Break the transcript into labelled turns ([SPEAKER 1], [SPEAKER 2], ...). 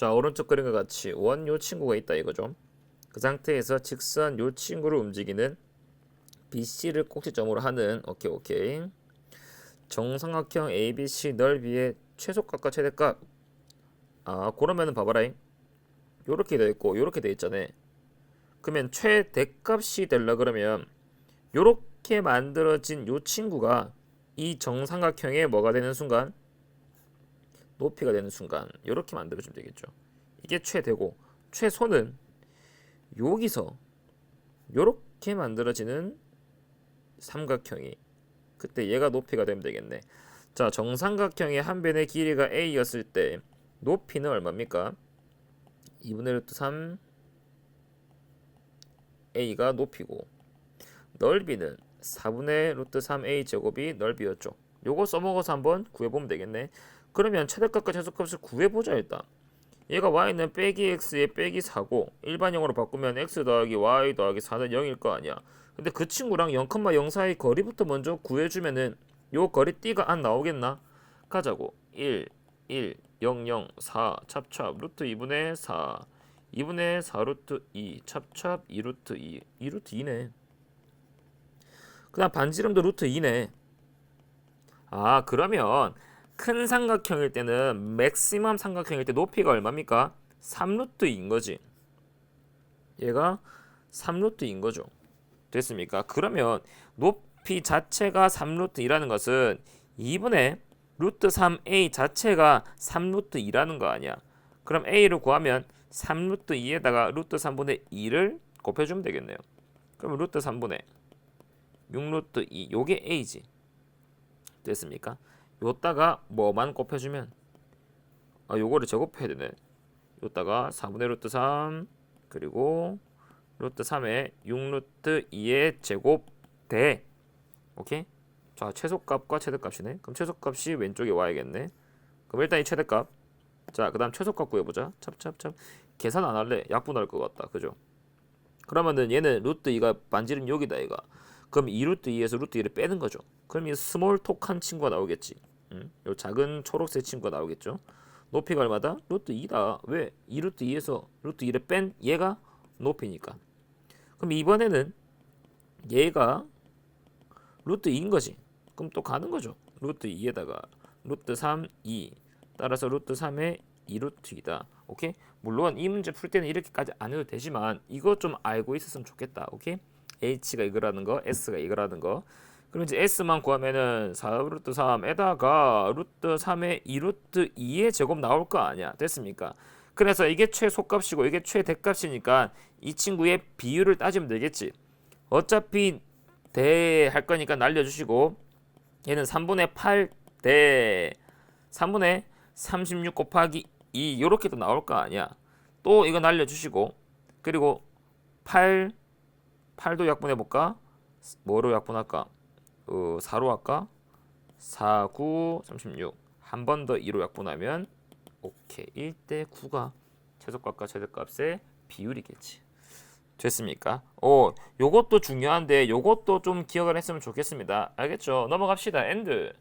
[SPEAKER 1] 자 오른쪽 그림과 같이 원 요 친구가 있다 이거죠. 그 상태에서 직선 요 친구를 움직이는 BC를 꼭지점으로 하는 오케이 오케이. 정삼각형 ABC 넓이의 최소값과 최대값. 아 그러면은 봐봐라. 요렇게 돼 있고 요렇게 돼 있잖아. 그러면 최대값이 되려 그러면 요렇게 만들어진 요 친구가 이 정삼각형의 뭐가 되는 순간 높이가 되는 순간 요렇게 만들어주면 되겠죠 이게 최대고 최소는 여기서 요렇게 만들어지는 삼각형이 그때 얘가 높이가 되면 되겠네. 자, 정삼각형의 한 변의 길이가 a였을 때 높이는 얼마입니까? 2분의 루트 3 a가 높이고 넓이는 4분의 루트 3a 제곱이 넓이였죠. 요거 써먹어서 한번 구해보면 되겠네. 그러면 최대값과 최소값을 구해보자 일단. 얘가 y는 빼기 x에 빼기 4고 일반형으로 바꾸면 x 더하기 y 더하기 4는 0일 거 아니야. 근데 그 친구랑 0,0 사이 거리부터 먼저 구해주면은 요 거리 띠가 안 나오겠나? 가자고 1, 1, 0, 0, 4 찹찹 루트 2분의 4 2분의 4 루트 2 찹찹 2 루트 2 2 루트 2네 그 다음 반지름도 루트 2네 아 그러면 큰 삼각형일 때는 맥시멈 삼각형일 때 높이가 얼마입니까? 3루트인 거지. 얘가 3루트인 거죠. 됐습니까? 그러면 높이 자체가 3루트이라는 것은 2분의 루트 3a 자체가 3루트 2라는 거 아니야. 그럼 a를 구하면 3루트 2에다가 루트 3분의 2를 곱해주면 되겠네요. 그럼 루트 3분의 6루트 2 요게 a지. 됐습니까? 요따가 뭐만 곱해주면? 아 요거를 제곱해야 되네. 요따가 4분의 루트 3 그리고 루트 3에 6 루트 2의 제곱 대 오케이? 자 최소값과 최대값이네. 그럼 최소값이 왼쪽에 와야겠네. 그럼 일단 이 최대값. 자 그 다음 최소값 구해보자. 찹찹찹. 계산 안 할래. 약분할 것 같다. 그죠? 그러면은 얘는 루트 2가 반지름 여기다 얘가 그럼 2루트 2에서 루트 2를 빼는 거죠 그럼 이 스몰 톡한 친구가 나오겠지 음, 요 작은 초록색 친구가 나오겠죠. 높이가 얼마다? 루트 2다. 왜? 2루트 2에서 루트 2를 뺀 얘가 높이니까. 그럼 이번에는 얘가 루트 2인 거지. 그럼 또 가는 거죠. 루트 2에다가 루트 3, 2 따라서 루트 3의 2루트 2다. 오케이? 물론 이 문제 풀 때는 이렇게까지 안 해도 되지만 이거 좀 알고 있었으면 좋겠다. 오케이? H가 이거라는 거, S가 이거라는 거. 그럼 이제 S만 구하면은 4루트 3에다가 루트 3의 2루트 2의 제곱 나올 거 아니야. 됐습니까? 그래서 이게 최소값이고 이게 최대값이니까 이 친구의 비율을 따지면 되겠지. 어차피 대 할 거니까 날려주시고 얘는 3분의 8대 3분의 36 곱하기 2 요렇게 도 나올 거 아니야. 또 이거 날려주시고 그리고 8 8도 약분해 볼까? 뭐로 약분할까? 어, 4로 할까? 4, 9, 36. 한 번 더 2로 약분하면 오케이. 1대 9가 최소값과 최대값의 비율이겠지. 됐습니까? 오, 요것도 중요한데 요것도 좀 기억을 했으면 좋겠습니다. 알겠죠? 넘어갑시다. 엔드.